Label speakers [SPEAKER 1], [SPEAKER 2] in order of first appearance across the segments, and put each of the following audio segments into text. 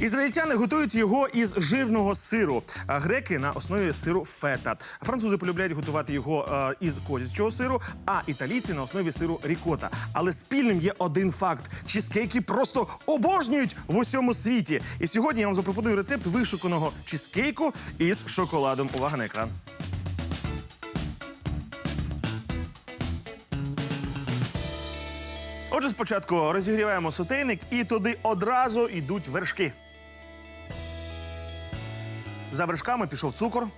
[SPEAKER 1] Ізраїльтяни готують його із жирного сиру, а греки на основі сиру фета. Французи полюбляють готувати його е, із козячого сиру, а італійці на основі сиру рікота. Але спільним є один факт: чізкейки просто обожнюють в усьому світі. І сьогодні я вам запропоную рецепт вишуканого чізкейку із шоколадом. Увага на екран. Отже, спочатку розігріваємо сотейник і туди одразу йдуть вершки. За вершками пішов цукор.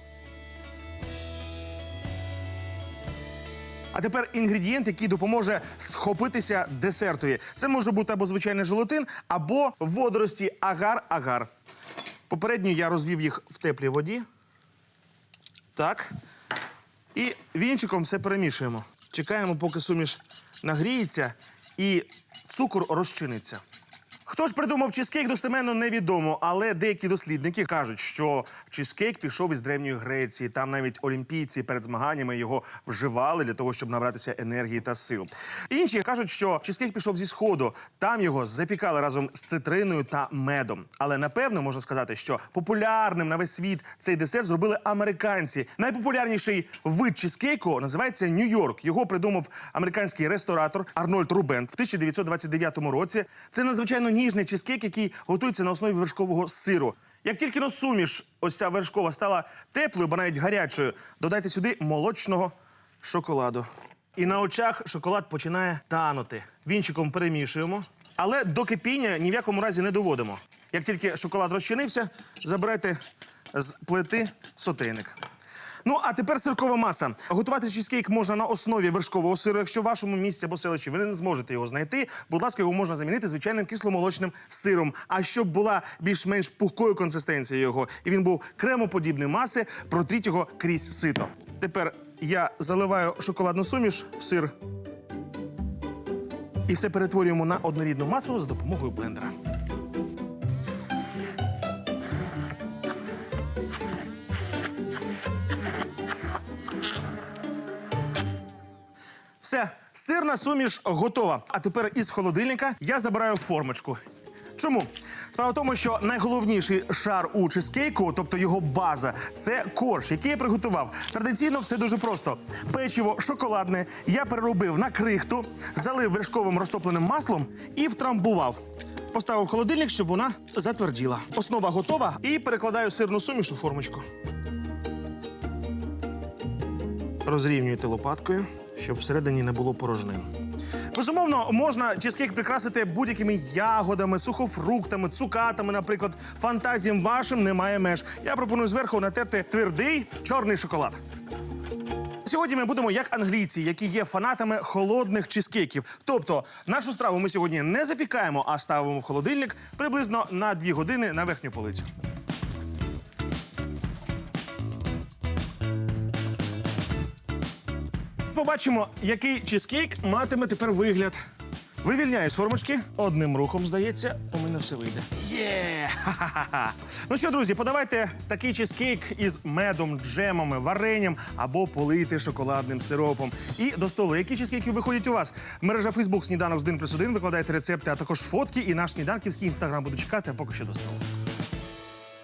[SPEAKER 1] А тепер інгредієнт, який допоможе схопитися десертові. Це може бути або звичайний желатин, або водорості агар-агар. Попередньо я розвів їх в теплій воді. Так. І вінчиком все перемішуємо. Чекаємо, поки суміш нагріється і цукор розчиниться. Хто ж придумав чизкейк, достеменно невідомо, але деякі дослідники кажуть, що чизкейк пішов із древньої Греції. Там навіть олімпійці перед змаганнями його вживали для того, щоб набратися енергії та сил. Інші кажуть, що чизкейк пішов зі сходу. Там його запікали разом з цитриною та медом. Але напевно можна сказати, що популярним на весь світ цей десерт зробили американці. Найпопулярніший вид чизкейку називається Нью-Йорк. Його придумав американський ресторатор Арнольд Рубен в 1929 році. Це надзвичайно ніжний чизкейк, який готується на основі вершкового сиру. Як тільки но суміш, ось ця вершкова стала теплою, або навіть гарячою, додайте сюди молочного шоколаду. І на очах шоколад починає танути. Вінчиком перемішуємо, але до кипіння ні в якому разі не доводимо. Як тільки шоколад розчинився, забирайте з плити сотейник. Ну, а тепер сиркова маса. Готувати чизкейк можна на основі вершкового сиру. Якщо в вашому місці або селищі ви не зможете його знайти, будь ласка, його можна замінити звичайним кисломолочним сиром. А щоб була більш-менш пухкою консистенція його, і він був кремоподібної маси, протріть його крізь сито. Тепер я заливаю шоколадну суміш в сир. І все перетворюємо на однорідну масу за допомогою блендера. Все, сирна суміш готова. А тепер із холодильника я забираю формочку. Чому? Справа в тому, що найголовніший шар у чизкейку, тобто його база, це корж, який я приготував. Традиційно все дуже просто. Печиво шоколадне я переробив на крихту, залив вершковим розтопленим маслом і втрамбував. Поставив в холодильник, щоб вона затверділа. Основа готова і перекладаю сирну суміш у формочку. Розрівнюєте лопаткою, щоб всередині не було порожнин. Безумовно, можна чизкейк прикрасити будь-якими ягодами, сухофруктами, цукатами, наприклад. Фантазіям вашим немає меж. Я пропоную зверху натерти твердий чорний шоколад. Сьогодні ми будемо як англійці, які є фанатами холодних чизкейків. Тобто, нашу страву ми сьогодні не запікаємо, а ставимо в холодильник приблизно на 2 години на верхню полицю. Побачимо, який чизкейк матиме тепер вигляд. Вивільняю з формочки. Одним рухом, здається, у мене все вийде. Є! Ха-ха-ха! Ну що, друзі, подавайте такий чизкейк із медом, джемами, варенням або полийте шоколадним сиропом. І до столу, які чизкейки виходять у вас? Мережа Фейсбук сніданок з 1 плюс 1, викладайте рецепти, а також фотки і наш сніданківський інстаграм буду чекати, а поки що до столу.